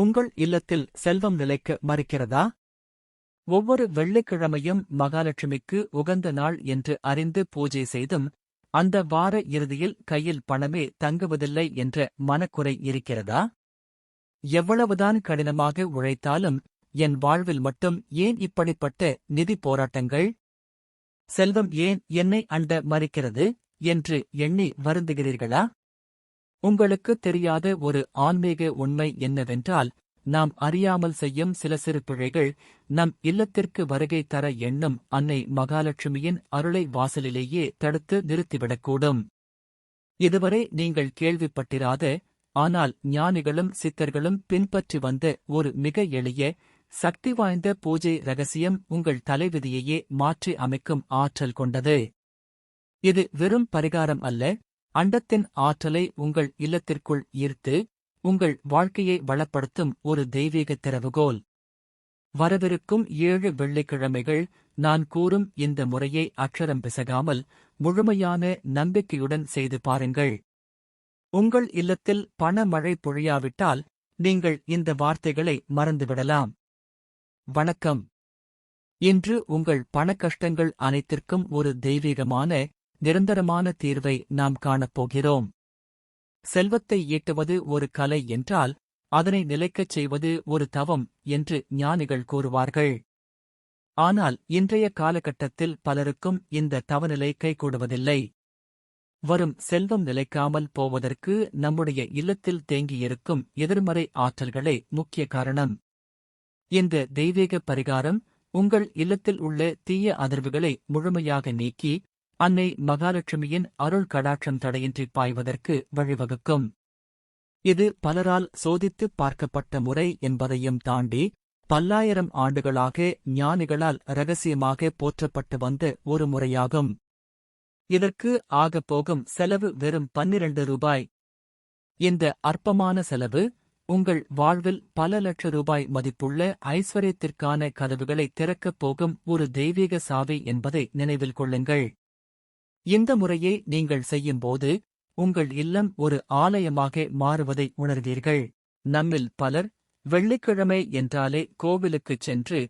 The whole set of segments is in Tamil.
உங்கள் இல்லத்தில் செல்வம் நிலைக்க மறுக்கிறதா? ஒவ்வொரு வெள்ளிக்கிழமையும் மகாலட்சுமிக்கு உகந்த நாள் என்று அறிந்து பூஜை செய்தும் அந்த வார இறுதியில் கையில் பணமே தங்குவதில்லை என்ற மனக்குறை இருக்கிறதா? எவ்வளவுதான் கடினமாக உழைத்தாலும் என் வாழ்வில் மட்டும் ஏன் இப்படிப்பட்ட நிதி போராட்டங்கள்? செல்வம் ஏன் என்னை அண்ட மறுக்கிறது என்று எண்ணி வருந்துகிறீர்களா? உங்களுக்கு தெரியாத ஒரு ஆன்மீக உண்மை என்னவென்றால் நாம் அறியாமல் செய்யும் சில சிறு பிழைகள் நம் இல்லத்திற்கு வருகை தர எண்ணும் அன்னை மகாலட்சுமியின் அருளை வாசலிலேயே தடுத்து நிறுத்திவிடக்கூடும். இதுவரை நீங்கள் கேள்விப்பட்டிராத ஆனால் ஞானிகளும் சித்தர்களும் பின்பற்றி வந்த ஒரு மிக எளிய சக்தி வாய்ந்த பூஜை ரகசியம் உங்கள் தலைவிதியையே மாற்றி அமைக்கும் ஆற்றல் கொண்டது. இது வெறும் பரிகாரம் அல்ல அண்டத்தின் ஆற்றலை உங்கள் இல்லத்திற்குள் ஈர்த்து உங்கள் வாழ்க்கையை வளப்படுத்தும் ஒரு தெய்வீக திறவுகோல். வரவிருக்கும் ஏழு வெள்ளிக்கிழமைகள் நான் கூறும் இந்த முறையை அக்ஷரம் பிசகாமல் முழுமையான நம்பிக்கையுடன் செய்து பாருங்கள். உங்கள் இல்லத்தில் பணமழை பொழியாவிட்டால் நீங்கள் இந்த வார்த்தைகளை மறந்துவிடலாம். வணக்கம். இன்று உங்கள் பணக்கஷ்டங்கள் அனைத்திற்கும் ஒரு தெய்வீகமான நிரந்தரமான தீர்வை நாம் காணப்போகிறோம். செல்வத்தை ஈட்டுவது ஒரு கலை என்றால் அதனை நிலைக்கச் செய்வது ஒரு தவம் என்று ஞானிகள் கூறுவார்கள். ஆனால் இன்றைய காலகட்டத்தில் பலருக்கும் இந்த தவநிலை கைகூடுவதில்லை. வரும் செல்வம் நிலைக்காமல் போவதற்கு நம்முடைய இல்லத்தில் தேங்கியிருக்கும் எதிர்மறை ஆற்றல்களே முக்கிய காரணம். இந்த தெய்வீக பரிகாரம் உங்கள் இல்லத்தில் உள்ள தீய அதிர்வுகளை முழுமையாக நீக்கி அன்னை மகாலட்சுமியின் அருள் கடாட்சம் தடையின்றி பாய்வதற்கு வழிவகுக்கும். இது பலரால் சோதித்து பார்க்கப்பட்ட முறை என்பதையும் தாண்டி பல்லாயிரம் ஆண்டுகளாக ஞானிகளால் ரகசியமாக போற்றப்பட்டு வந்த ஒரு முறையாகும். இதற்கு ஆகப் போகும் செலவு வெறும் பன்னிரண்டு ரூபாய். இந்த அற்பமான செலவு உங்கள் வாழ்வில் பல லட்ச ரூபாய் மதிப்புள்ள ஐஸ்வர்யத்திற்கான கதவுகளை திறக்கப் போகும் ஒரு தெய்வீக சாவி என்பதை நினைவில் கொள்ளுங்கள். இந்த முறையை நீங்கள் செய்யும்போது உங்கள் இல்லம் ஒரு ஆலயமாக மாறுவதை உணர்வீர்கள். நம்மில் பலர் வெள்ளிக்கிழமை என்றாலே கோவிலுக்குச் சென்று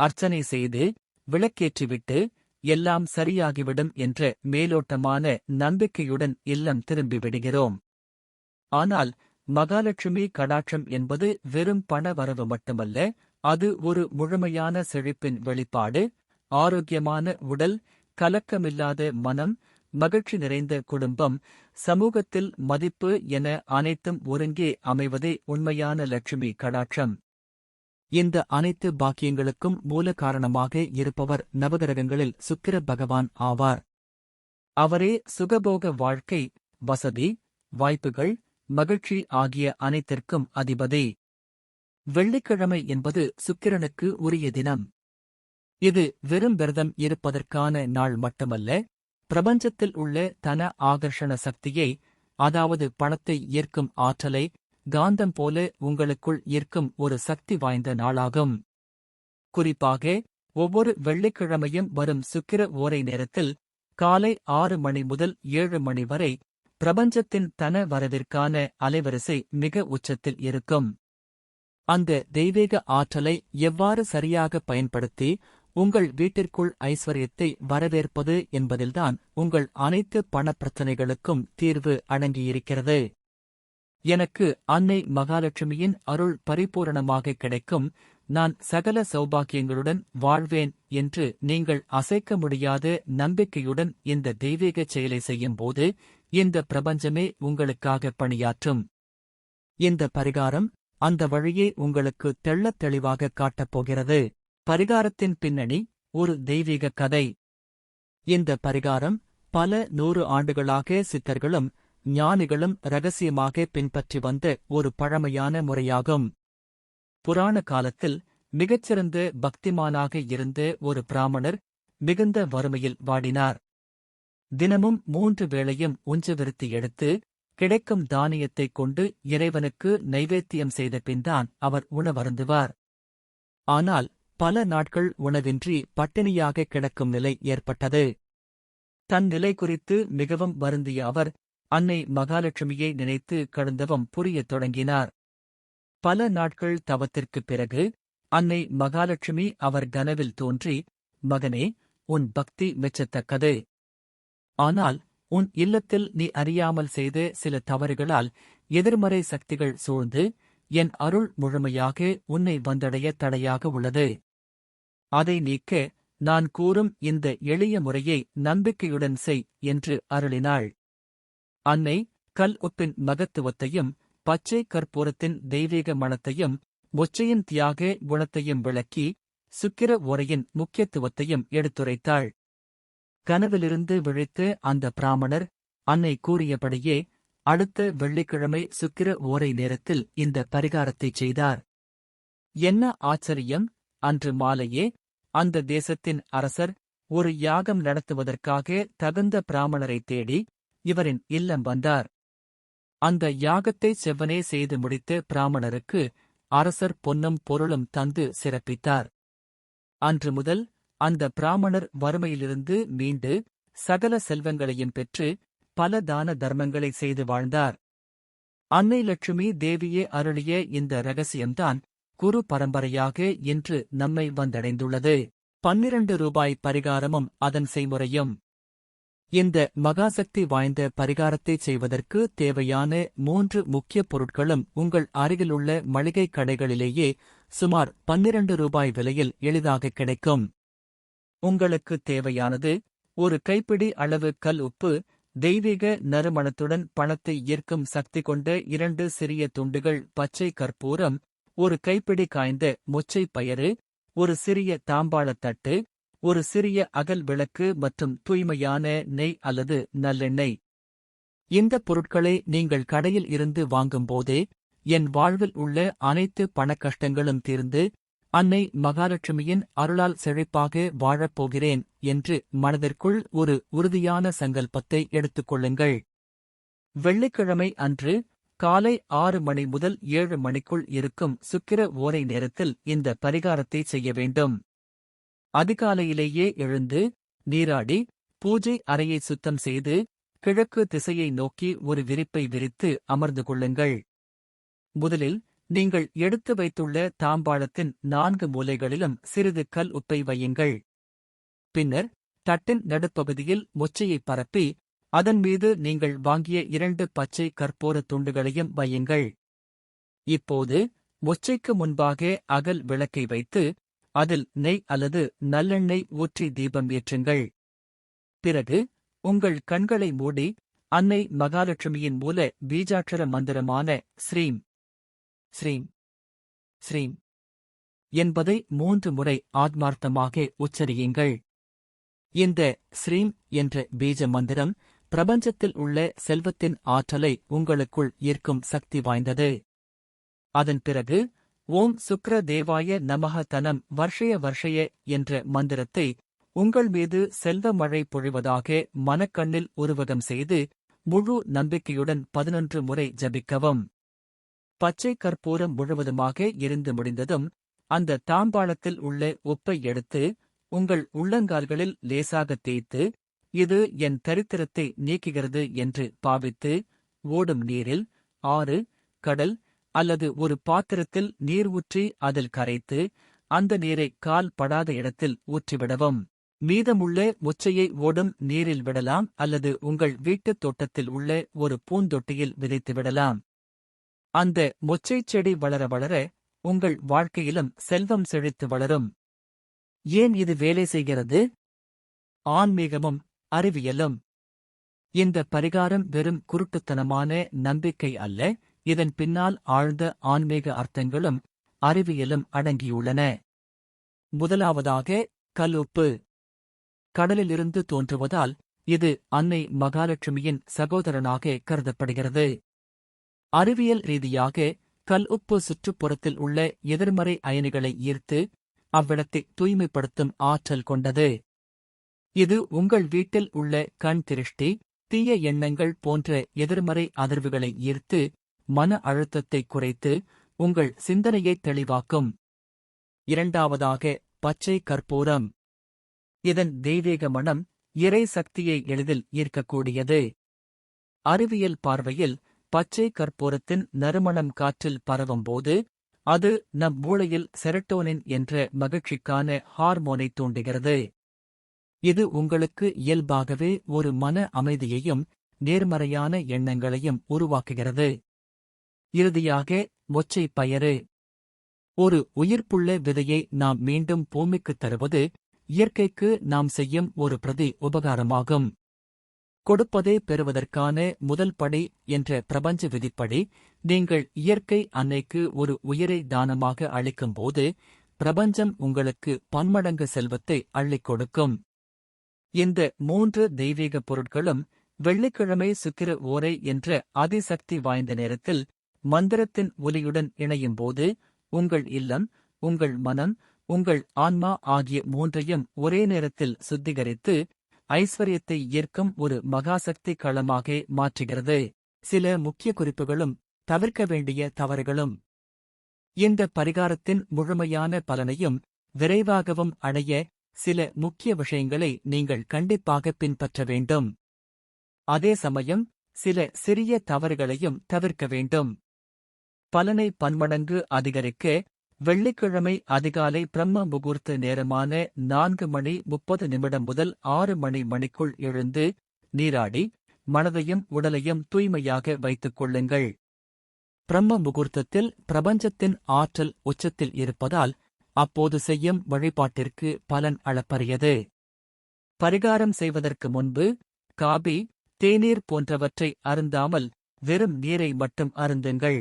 அர்ச்சனை செய்து விளக்கேற்றிவிட்டு எல்லாம் சரியாகிவிடும் என்ற மேலோட்டமான நம்பிக்கையுடன் இல்லம் திரும்பிவிடுகிறோம். ஆனால் மகாலட்சுமி கடாட்சம் என்பது வெறும் பண வரவு மட்டுமல்ல அது ஒரு முழுமையான செழிப்பின் வெளிப்பாடு ஆரோக்கியமான உடல் கலக்கமில்லாத மனம் மகிழ்ச்சி நிறைந்த குடும்பம் சமூகத்தில் மதிப்பு என அனைத்தும் ஒருங்கே அமைவதே உண்மையான லட்சுமி கடாட்சம். இந்த அனைத்து பாக்கியங்களுக்கும் மூல காரணமாக இருப்பவர் நவகிரகங்களில் சுக்கிர பகவான் ஆவார். அவரே சுகபோக வாழ்க்கை வசதி வாய்ப்புகள் மகிழ்ச்சி ஆகிய அனைத்திற்கும் அதிபதி. வெள்ளிக்கிழமை என்பது சுக்கிரனுக்கு உரிய தினம். இது வெறும் விரதம் இருப்பதற்கான நாள் மட்டுமல்ல பிரபஞ்சத்தில் உள்ள தன ஆகர்ஷண சக்தியை அதாவது பணத்தை ஈர்க்கும் ஆற்றலை காந்தம் போல உங்களுக்குள் ஈர்க்கும் ஒரு சக்தி வாய்ந்த நாளாகும். குறிப்பாக ஒவ்வொரு வெள்ளிக்கிழமையும் வரும் சுக்கிர ஓரை நேரத்தில் காலை ஆறு மணி முதல் ஏழு மணி வரை பிரபஞ்சத்தின் தன வரவிற்கான அலைவரிசை மிக உச்சத்தில் இருக்கும். அந்த தெய்வீக ஆற்றலை எவ்வாறு சரியாக பயன்படுத்தி உங்கள் வீட்டிற்குள் ஐஸ்வர்யத்தை வரவேற்பது என்பதில்தான் உங்கள் அனைத்து பணப் பிரச்சனைகளுக்கும் தீர்வு அடங்கியிருக்கிறது. எனக்கு அன்னை மகாலட்சுமியின் அருள் பரிபூரணமாக கிடைக்கும். நான் சகல சௌபாக்கியங்களுடன் வாழ்வேன் என்று நீங்கள் அசைக்க முடியாத நம்பிக்கையுடன் இந்த தெய்வீக செயலை செய்யும்போது இந்த பிரபஞ்சமே உங்களுக்காக பணியாற்றும். இந்த பரிகாரம் அந்த வழியை உங்களுக்கு தெள்ளத் தெளிவாக காட்டப் போகிறது. பரிகாரத்தின் பின்னணி ஒரு தெய்வீக கதை. இந்த பரிகாரம் பல நூறு ஆண்டுகளாக சித்தர்களும் ஞானிகளும் ரகசியமாக பின்பற்றி வந்த ஒரு பழமையான முறையாகும். புராண காலத்தில் மிகச்சிறந்த பக்திமானாக இருந்த ஒரு பிராமணர் மிகுந்த வறுமையில் வாடினார். தினமும் மூன்று வேளையும் உஞ்சவிருத்தி எடுத்து கிடைக்கும் தானியத்தைக் கொண்டு இறைவனுக்கு நைவேத்தியம் செய்த பின்தான் அவர் உணவருந்துவார். ஆனால் பல நாட்கள் உணவின்றி பட்டினியாக கிடக்கும் நிலை ஏற்பட்டது. தன் நிலை குறித்து மிகவும் வருந்திய அவர் அன்னை மகாலட்சுமியை நினைத்து கடுந்தவம் புரியத் தொடங்கினார். பல நாட்கள் தவத்திற்குப் பிறகு அன்னை மகாலட்சுமி அவர் கனவில் தோன்றி மகனே உன் பக்தி மெச்சத்தக்கது. ஆனால் உன் இல்லத்தில் நீ அறியாமல் செய்த சில தவறுகளால் எதிர்மறை சக்திகள் சூழ்ந்து என் அருள் முழுமையாக உன்னை வந்தடைய தடையாக உள்ளது. அதை நீக்க நான் கூறும் இந்த எளிய முறையை நம்பிக்கையுடன் செய் என்று அருளினாள். அன்னை கல் உப்பின் மகத்துவத்தையும் பச்சை கற்பூரத்தின் தெய்வீக மனத்தையும் ஒச்சையின் தியாக குணத்தையும் விளக்கி சுக்கிர உரையின் முக்கியத்துவத்தையும் எடுத்துரைத்தாள். கனவிலிருந்து விழித்து அந்த பிராமணர் அன்னை கூறியபடியே அடுத்த வெள்ளிக்கிழமை சுக்கிர ஓரை நேரத்தில் இந்த பரிகாரத்தைச் செய்தார். என்ன ஆச்சரியம்? அன்று மாலையே அந்த தேசத்தின் அரசர் ஒரு யாகம் நடத்துவதற்காக தகுந்த பிராமணரை தேடி இவரின் இல்லம் வந்தார். அந்த யாகத்தை செவ்வனே செய்து முடித்த பிராமணருக்கு அரசர் பொன்னும் பொருளும் தந்து சிறப்பித்தார். அன்று முதல் அந்த பிராமணர் வறுமையிலிருந்து மீண்டு சகல செல்வங்களையும் பெற்று பல தான தர்மங்களை செய்து வாழ்ந்தார். அன்னை லட்சுமி தேவியே அருளிய இந்த ரகசியம்தான் குரு பரம்பரையாக இன்று நம்மை வந்தடைந்துள்ளது. பன்னிரண்டு ரூபாய் பரிகாரமும் அதன் செய்முறையும். இந்த மகாசக்தி வாய்ந்த பரிகாரத்தை செய்வதற்கு தேவையான மூன்று முக்கிய பொருட்களும் உங்கள் அருகிலுள்ள மளிகை கடைகளிலேயே சுமார் பன்னிரண்டு ரூபாய் விலையில் எளிதாக கிடைக்கும். உங்களுக்கு தேவையானது ஒரு கைப்பிடி அளவு கல் உப்பு தெய்வீக நறுமணத்துடன் பணத்தை ஈர்க்கும் சக்தி கொண்ட இரண்டு சிறிய துண்டுகள் பச்சை கற்பூரம் ஒரு கைப்பிடி காய்ந்த மொச்சை பயறு ஒரு சிறிய தாம்பாளத் தட்டு ஒரு சிறிய அகல் விளக்கு மற்றும் தூய்மையான நெய் அல்லது நல்லெண்ணெய். இந்த பொருட்களை நீங்கள் கடையில் இருந்து வாங்கும்போதே என் வாழ்வில் உள்ள அனைத்து பணக்கஷ்டங்களும் தீர்ந்து அன்னை மகாலட்சுமியின் அருளால் செழிப்பாக வாழப்போகிறேன் என்று மனதிற்குள் ஒரு உறுதியான சங்கல்பத்தை எடுத்துக்கொள்ளுங்கள் வெள்ளிக்கிழமை அன்று காலை ஆறு மணி முதல் ஏழு மணிக்குள் இருக்கும் சுக்கிர ஓரை நேரத்தில் இந்த பரிகாரத்தை செய்ய வேண்டும். அதிகாலையிலேயே எழுந்து நீராடி பூஜை அறையை சுத்தம் செய்து கிழக்கு திசையை நோக்கி ஒரு விரிப்பை விரித்து அமர்ந்து கொள்ளுங்கள். முதலில் நீங்கள் எடுத்து வைத்துள்ள தாம்பாளத்தின் நான்கு மூலைகளிலும் சிறிது கல் உப்பை வையுங்கள். பின்னர் தட்டின் நடுப்பகுதியில் மொச்சையை பரப்பி அதன் மீது நீங்கள் வாங்கிய இரண்டு பச்சை கற்பூர துண்டுகளையும் வையுங்கள். இப்போது மொச்சைக்கு முன்பாக அகல் விளக்கை வைத்து அதில் நெய் அல்லது நல்லெண்ணெய் ஊற்றி தீபம் ஏற்றுங்கள். பிறகு உங்கள் கண்களை மூடி அன்னை மகாலட்சுமியின் மூல பீஜாட்சர மந்திரமான ஸ்ரீம் ஸ்ரீம் ஸ்ரீம் என்பதை மூன்று முறை ஆத்மார்த்தமாக உச்சரியுங்கள். இந்த ஸ்ரீம் என்ற பீஜ மந்திரம் பிரபஞ்சத்தில் உள்ள செல்வத்தின் ஆற்றலை உங்களுக்குள் ஈர்க்கும் சக்தி வாய்ந்தது. அதன் பிறகு ஓம் சுக்ர தேவாய நமக தனம் வர்ஷய வர்ஷய என்ற மந்திரத்தை உங்கள் மீது செல்வ மழை பொழிவதாக மனக்கண்ணில் உருவகம் செய்து முழு நம்பிக்கையுடன் பதினொன்று முறை ஜபிக்கவும். பச்சை கற்பூரம் முழுவதுமாக எரிந்து முடிந்ததும் அந்த தாம்பாளத்தில் உள்ள உப்பை எடுத்து உங்கள் உள்ளங்கால்களில் லேசாக தேய்த்து இது என் தரித்திரத்தை நீக்குகிறது என்று பாவித்து ஓடும் நீரில் ஆறு கடல் அல்லது ஒரு பாத்திரத்தில் நீர் ஊற்றி அதில் கரைத்து அந்த நீரை கால் படாத இடத்தில் ஊற்றிவிடவும். மீதமுள்ள முச்சையை ஓடும் நீரில் விடலாம் அல்லது உங்கள் வீட்டுத் தோட்டத்தில் உள்ள ஒரு பூந்தொட்டியில் விதைத்து விடலாம் அந்த மொச்சைச் செடி வளர வளர உங்கள் வாழ்க்கையிலும் செல்வம் செழித்து வளரும். ஏன் இது வேலை செய்கிறது? ஆன்மீகமும் அறிவியலும். இந்த பரிகாரம் வெறும் குருட்டுத்தனமான நம்பிக்கை அல்ல இதன் பின்னால் ஆழ்ந்த ஆன்மீக அர்த்தங்களும் அறிவியலும் அடங்கியுள்ளன. முதலாவதாக கல்லுப்பு கடலிலிருந்து தோன்றுவதால் இது அன்னை மகாலட்சுமியின் சகோதரனாக கருதப்படுகிறது. அறிவியல் ரீதியாக கல் உப்பு சுற்றுப்புறத்தில் உள்ள எதிர்மறை அயனிகளை ஈர்த்து அவ்விடத்தை தூய்மைப்படுத்தும் ஆற்றல் கொண்டது. இது உங்கள் வீட்டில் உள்ள கண் திருஷ்டி தீய எண்ணங்கள் போன்ற எதிர்மறை அதிர்வுகளை ஈர்த்து மன அழுத்தத்தை குறைத்து உங்கள் சிந்தனையை தெளிவாக்கும். இரண்டாவதாக பச்சை கற்பூரம். இதன் தெய்வீக மனம் இறை சக்தியை எளிதில் ஈர்க்கக்கூடியது. அறிவியல் பார்வையில் பச்சை கற்பூரத்தின் நறுமணம் காற்றில் பரவும்போது அது நம் மூளையில் செரட்டோனின் என்ற மகிழ்ச்சிக்கான ஹார்மோனை தூண்டுகிறது. இது உங்களுக்கு இயல்பாகவே ஒரு மன அமைதியையும் நேர்மறையான எண்ணங்களையும் உருவாக்குகிறது. இறுதியாக மொச்சை பயறு. ஒரு உயிர்ப்புள்ள விதையை நாம் மீண்டும் பூமிக்குத் தருவது இயற்கைக்கு நாம் செய்யும் ஒரு பிரதி உபகாரமாகும். கொடுப்பதே பெறுவதற்கான முதல் படி என்ற பிரபஞ்ச விதிப்படி நீங்கள் இயற்கை அன்னைக்கு ஒரு உயிரை தானமாக அளிக்கும்போது பிரபஞ்சம் உங்களுக்கு பன்மடங்கு செல்வத்தை அள்ளிக் கொடுக்கும். இந்த மூன்று தெய்வீக பொருட்களும் வெள்ளிக்கிழமை சுக்கிர ஓரை என்ற அதிசக்தி வாய்ந்த நேரத்தில் மந்திரத்தின் ஒலியுடன் இணையும்போது உங்கள் இல்லம் உங்கள் மனம் உங்கள் ஆன்மா ஆகிய மூன்றையும் ஒரே நேரத்தில் சுத்திகரித்து ஐஸ்வர்யத்தை ஈர்க்கும் ஒரு மகாசக்தி களமாக மாற்றுகிறது. சில முக்கிய குறிப்புகளும் தவிர்க்க வேண்டிய தவறுகளும். இந்த பரிகாரத்தின் முழுமையான பலனையும் விரைவாகவும் அடைய சில முக்கிய விஷயங்களை நீங்கள் கண்டிப்பாக பின்பற்ற வேண்டும். அதே சமயம் சில சிறிய தவறுகளையும் தவிர்க்க வேண்டும். பலனை பன்மடங்கு அதிகரிக்க வெள்ளிக்கிழமை அதிகாலை பிரம்ம முகூர்த்த நேரமான நான்கு மணி முப்பது நிமிடம் முதல் ஆறு மணி மணிக்குள் எழுந்து நீராடி மனதையும் உடலையும் தூய்மையாக வைத்துக் கொள்ளுங்கள். பிரம்ம முகூர்த்தத்தில் பிரபஞ்சத்தின் ஆற்றல் உச்சத்தில் இருப்பதால் அப்போது செய்யும் வழிபாட்டிற்கு பலன் அளப்பரியது. பரிகாரம் செய்வதற்கு முன்பு காபி தேநீர் போன்றவற்றை அருந்தாமல் வெறும் நீரை மட்டும் அருந்துங்கள்.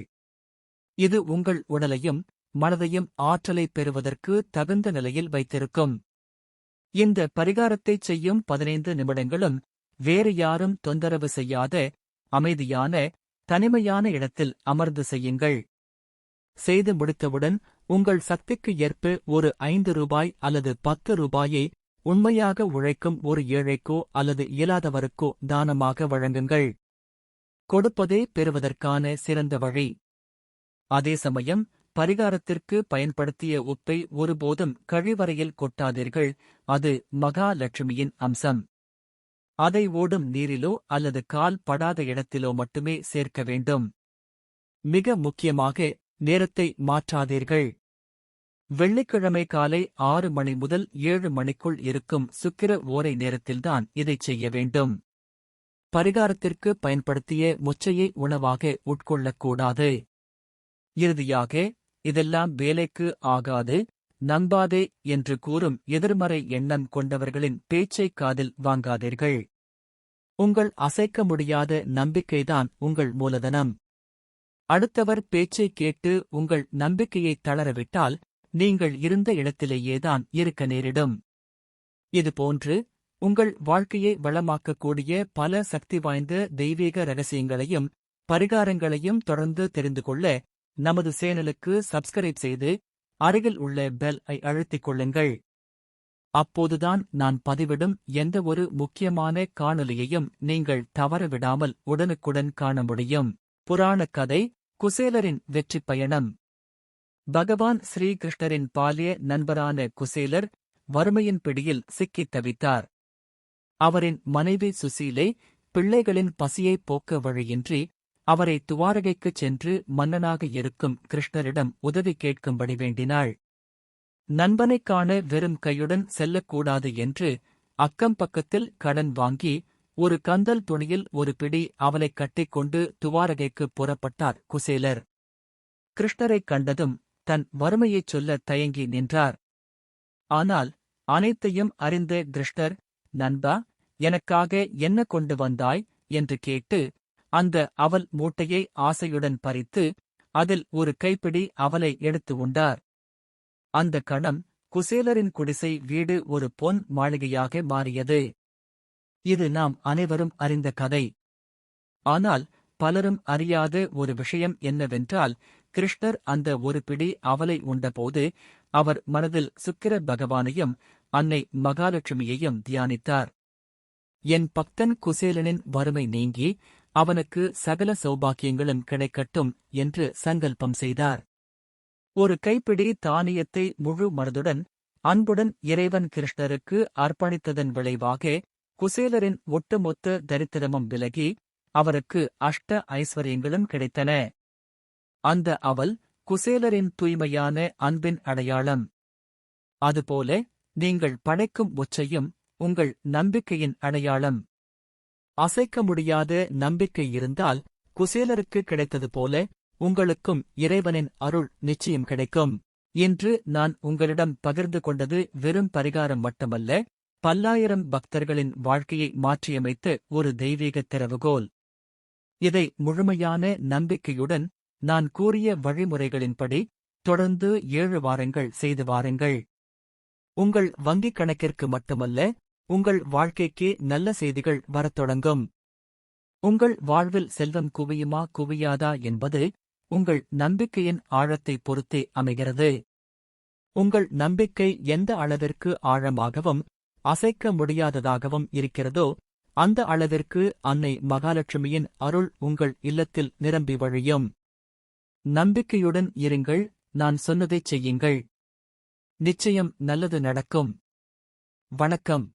இது உங்கள் உடலையும் மனதையும் ஆற்றலை பெறுவதற்கு தகுந்த நிலையில் வைத்திருக்கும். இந்த பரிகாரத்தைச் செய்யும் பதினைந்து நிமிடங்களும் வேறு யாரும் தொந்தரவு செய்யாத அமைதியான தனிமையான இடத்தில் அமர்ந்து செய்யுங்கள். செய்து முடித்தவுடன் உங்கள் சக்திக்கு ஏற்ப ஒரு ஐந்து ரூபாய் அல்லது பத்து ரூபாயை உண்மையாக உழைக்கும் ஒரு ஏழைக்கோ அல்லது இயலாதவருக்கோ தானமாக வழங்குங்கள். கொடுப்பதே பெறுவதற்கான சிறந்த வழி. அதே சமயம் பரிகாரத்திற்கு பயன்படுத்திய உப்பை ஒருபோதும் கழிவறையில் கொட்டாதீர்கள். அது மகாலட்சுமியின் அம்சம். அதை ஓடும் நீரிலோ அல்லது கால் படாத இடத்திலோ மட்டுமே சேர்க்க வேண்டும். மிக முக்கியமாக நேரத்தை மாற்றாதீர்கள். வெள்ளிக்கிழமை காலை ஆறு மணி முதல் ஏழு மணிக்குள் இருக்கும் சுக்கிர ஓரை நேரத்தில்தான் இதைச் செய்ய வேண்டும். பரிகாரத்திற்கு பயன்படுத்திய முச்சையை உணவாக உட்கொள்ளக்கூடாது. இறுதியாக இதெல்லாம் வேலைக்கு ஆகாது நம்பாதே என்று கூறும் எதிர்மறை எண்ணம் கொண்டவர்களின் பேச்சைக் காதில் வாங்காதீர்கள். உங்கள் அசைக்க முடியாத நம்பிக்கைதான் உங்கள் மூலதனம். அடுத்தவர் பேச்சைக் கேட்டு உங்கள் நம்பிக்கையை தளரவிட்டால் நீங்கள் இருந்த இடத்திலேயேதான் இருக்க நேரிடும். இதுபோன்று உங்கள் வாழ்க்கையை வளமாக்கக்கூடிய பல சக்தி வாய்ந்த தெய்வீக ரகசியங்களையும் பரிகாரங்களையும் தொடர்ந்து தெரிந்து கொள்ள நமது சேனலுக்கு சப்ஸ்கிரைப் செய்து அருகில் உள்ள பெல் ஐ அழுத்திக் கொள்ளுங்கள். அப்போதுதான் நான் பதிவிடும் எந்த ஒரு முக்கியமான காணொலியையும் நீங்கள் தவறவிடாமல் உடனுக்குடன் காண முடியும். புராணக் கதை குசேலரின் வெற்றிப் பயணம் பகவான் ஸ்ரீகிருஷ்ணரின் பாலிய நண்பரான குசேலர் வறுமையின் பிடியில் சிக்கித் தவித்தார். அவரின் மனைவி சுசீலை பிள்ளைகளின் பசியைப் போக்க வழியின்றி அவரை துவாரகைக்குச் சென்று மன்னனாக இருக்கும் கிருஷ்ணரிடம் உதவி கேட்கும்படி வேண்டினாள். நண்பனைக் காண வெறும் கையுடன் செல்லக்கூடாது என்று அக்கம் பக்கத்தில் கடன் வாங்கி ஒரு கந்தல் துணியில் ஒரு பிடி அவளைக் கட்டிக்கொண்டு துவாரகைக்குப் புறப்பட்டார் குசேலர். கிருஷ்ணரைக் கண்டதும் தன் வறுமையைச் சொல்ல தயங்கி நின்றார். ஆனால் அனைத்தையும் அறிந்த கிருஷ்ணர் நண்பா எனக்காக என்ன கொண்டு வந்தாய்? என்று கேட்டு அந்த அவல் மூட்டையை ஆசையுடன் பறித்து அதில் ஒரு கைப்பிடி அவலை எடுத்து உண்டார். அந்த கணம் குசேலரின் குடிசை வீடு ஒரு பொன் மாளிகையாக மாறியது. இது நாம் அனைவரும் அறிந்த கதை. ஆனால் பலரும் அறியாத ஒரு விஷயம் என்னவென்றால் கிருஷ்ணர் அந்த ஒரு பிடி அவலை உண்டபோது அவர் மனதில் சுக்கிர பகவானையும் அன்னை மகாலட்சுமியையும் தியானித்தார். என் பக்தன் குசேலனின் வறுமை நீங்கி அவனுக்கு சகல சௌபாக்கியங்களும் கிடைக்கட்டும் என்று சங்கல்பம் செய்தார். ஒரு கைப்பிடி தானியத்தை முழு மனதுடன் அன்புடன் இறைவன் கிருஷ்ணருக்கு அர்ப்பணித்ததன் விளைவாக குசேலரின் ஒட்டுமொத்த தரித்திரமும் விலகி அவருக்கு அஷ்ட ஐஸ்வர்யங்களும் கிடைத்தன. அந்த அவல் குசேலரின் தூய்மையான அன்பின் அடையாளம். அதுபோல நீங்கள் படைக்கும் ஒச்சையும் உங்கள் நம்பிக்கையின் அடையாளம். அசைக்க முடியாத நம்பிக்கை இருந்தால் குசேலருக்கு கிடைத்தது போல உங்களுக்கும் இறைவனின் அருள் நிச்சயம் கிடைக்கும். இன்று நான் உங்களிடம் பகிர்ந்து கொண்டது வெறும் பரிகாரம் மட்டுமல்ல பல்லாயிரம் பக்தர்களின் வாழ்க்கையை மாற்றியமைத்த ஒரு தெய்வீக திறவுகோல். இதை முழுமையான நம்பிக்கையுடன் நான் கூறிய வழிமுறைகளின்படி தொடர்ந்து ஏழு வாரங்கள் செய்து வாருங்கள். உங்கள் வங்கிக் கணக்கிற்கு மட்டுமல்ல உங்கள் வாழ்க்கைக்கு நல்ல செய்திகள் வரத் தொடங்கும். உங்கள் வாழ்வில் செல்வம் குவியுமா குவியாதா என்பது உங்கள் நம்பிக்கையின் ஆழத்தை பொறுத்தே அமைகிறது. உங்கள் நம்பிக்கை எந்த அளவிற்கு ஆழமாகவும் அசைக்க முடியாததாகவும் இருக்கிறதோ அந்த அளவிற்கு அன்னை மகாலட்சுமியின் அருள் உங்கள் இல்லத்தில் நிரம்பி வழியும். நம்பிக்கையுடன் இருங்கள் நான் சொன்னதைச் செய்யுங்கள். நிச்சயம் நல்லது நடக்கும். வணக்கம்.